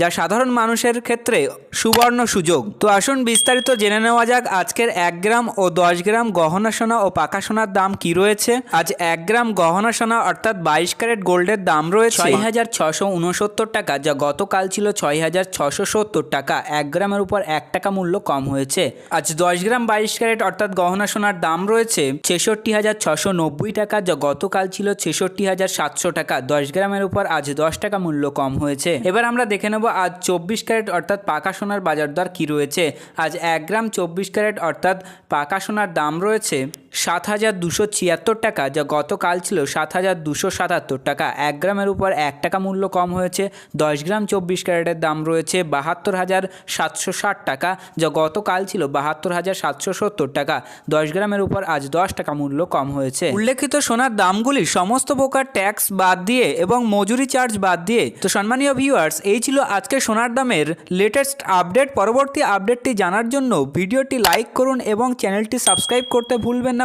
যা সাধারণ মানুষের ক্ষেত্রে সুবর্ণ সুযোগ। তো আসুন বিস্তারিত জেনে নেওয়া যাক আজকের এক গ্রাম ও দশ গ্রাম গহনা সোনা ও পাকা সোনার দাম কি রয়েছে। আজ এক গ্রাম গহনা সোনা অর্থাৎ বাইশ ক্যারেট গোল্ডের দাম রয়েছে ছয় হাজার ছশো উনসত্তর টাকা, যা গতকাল ছিল ছয় হাজার ছশো সত্তর টাকা। এক গ্রামের উপর এক টাকা মূল্য কম হয়েছে। আজ দশ গ্রাম বাইশ ক্যারেট অর্থাৎ গহনা সোনার দাম রয়েছে ছেষট্টি হাজার ছশো নব্বই টাকা, যা গতকাল ছিল ছেষট্টি হাজার সাতশো টাকা। দশ গ্রামের উপর আজ দশ টাকা মূল্য কম হয়েছে। এবার আমরা দেখে নেব আজ চব্বিশ ক্যারেট অর্থাৎ পাকা সোনার বাজার দর কী রয়েছে? আজ এক গ্রাম চব্বিশ ক্যারেট অর্থাৎ পাকা সোনার দাম রয়েছে সাত হাজার দুশো ছিয়াত্তর টাকা, যা গতকাল ছিল সাত হাজার দুশো সাতাত্তর টাকা। এক গ্রামের উপর এক টাকা মূল্য কম হয়েছে, দশ গ্রাম চব্বিশ ক্যারেটের দাম রয়েছে বাহাত্তর হাজার সাতশো ষাট টাকা, যা গতকাল ছিল বাহাত্তর হাজার সাতশো সত্তর টাকা। দশ গ্রামের উপর আজ দশ টাকা মূল্য কম হয়েছে। উল্লেখিত সোনার দামগুলি সমস্ত প্রকার ট্যাক্স বাদ দিয়ে এবং মজুরি চার্জ বাদ দিয়ে। তো সম্মানীয় ভিউয়ার্স, এই ছিল আজকে সোনার দামের লেটেস্ট আপডেট পরবর্তী আপডেটটি জানার জন্য ভিডিওটি লাইক করুন এবং চ্যানেলটি সাবস্ক্রাইব করতে ভুলবেন না।